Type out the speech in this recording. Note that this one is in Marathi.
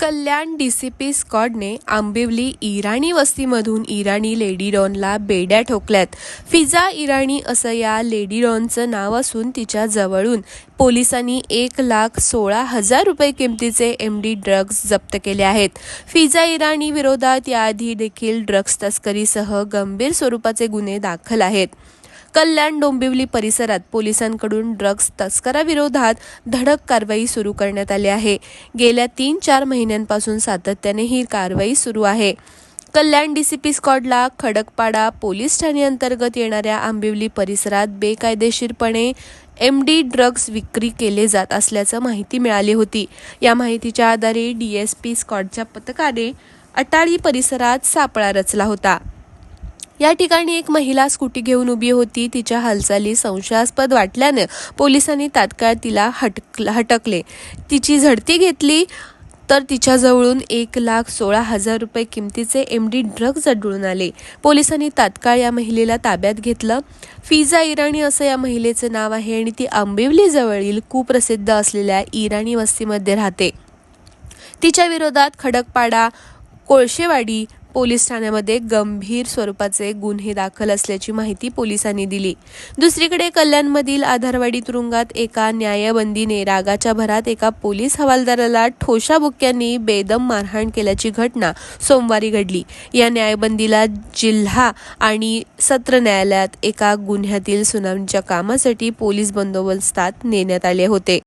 कल्याण डी सी पी स्कॉडने आंबिवली इराणी वस्तीमधून इराणी लेडी डॉनला बेड्या ठोकल्यात. फिजा इराणी असं या लेडी डॉनचं नाव असून तिच्या जवळून पोलिसांनी एक लाख सोळा हजार रुपये किमतीचे एम डी ड्रग्ज जप्त केले आहेत. फिजा इराणी विरोधात याआधी देखील ड्रग्ज तस्करीसह गंभीर स्वरूपाचे गुन्हे दाखल आहेत. कल्याण डोंबिवली परिसरात पोलिसांकडून ड्रग्ज तस्कराविरोधात धडक कारवाई सुरू करण्यात आली आहे. गेल्या तीन चार महिन्यांपासून सातत्याने ही कारवाई सुरू आहे. कल्याण डीसीपी स्कॉडला खडकपाडा पोलीस ठाणे अंतर्गत येणाऱ्या आंबिवली परिसरात बेकायदेशीरपणे एम डी ड्रग्ज विक्री केले जात असल्याचं माहिती मिळाली होती. या माहितीच्या आधारे डी एस पी स्कॉडच्या पथकाने अटाळी परिसरात सापळा रचला होता. या ठिकाणी एक महिला स्कूटी घेऊन उभी होती. तिच्या हालचाली संशयास्पद वाटल्यानं पोलिसांनी तात्काळ तिला हटक हटकले. तिची झडती घेतली तर तिच्याजवळून एक लाख सोळा हजार रुपये किमतीचे एम डी ड्रग्ज आढळून आले. पोलिसांनी तात्काळ या महिलेला ताब्यात घेतलं. फिजा इराणी असं या महिलेचं नाव आहे आणि ती आंबिवलीजवळील कुप्रसिद्ध असलेल्या इराणी वस्तीमध्ये राहते. तिच्या विरोधात खडकपाडा कोळशेवाडी पोलीस ठाण्यामध्ये गंभीर स्वरूपाचे गुन्हे दाखल असल्याची माहिती पोलिसांनी दिली. दुसरीकडे कल्याणमधील आधारवाडी तुरुंगात एका न्यायबंदीने रागाच्या भरात एका पोलीस हवालदाराला ठोशा बुक्क्यांनी बेदम मारहाण केल्याची घटना सोमवारी घडली. या न्यायबंदीला जिल्हा आणि सत्र न्यायालयात एका गुन्ह्यातील सुनावणीच्या कामासाठी पोलीस बंदोबस्तात नेण्यात आले होते.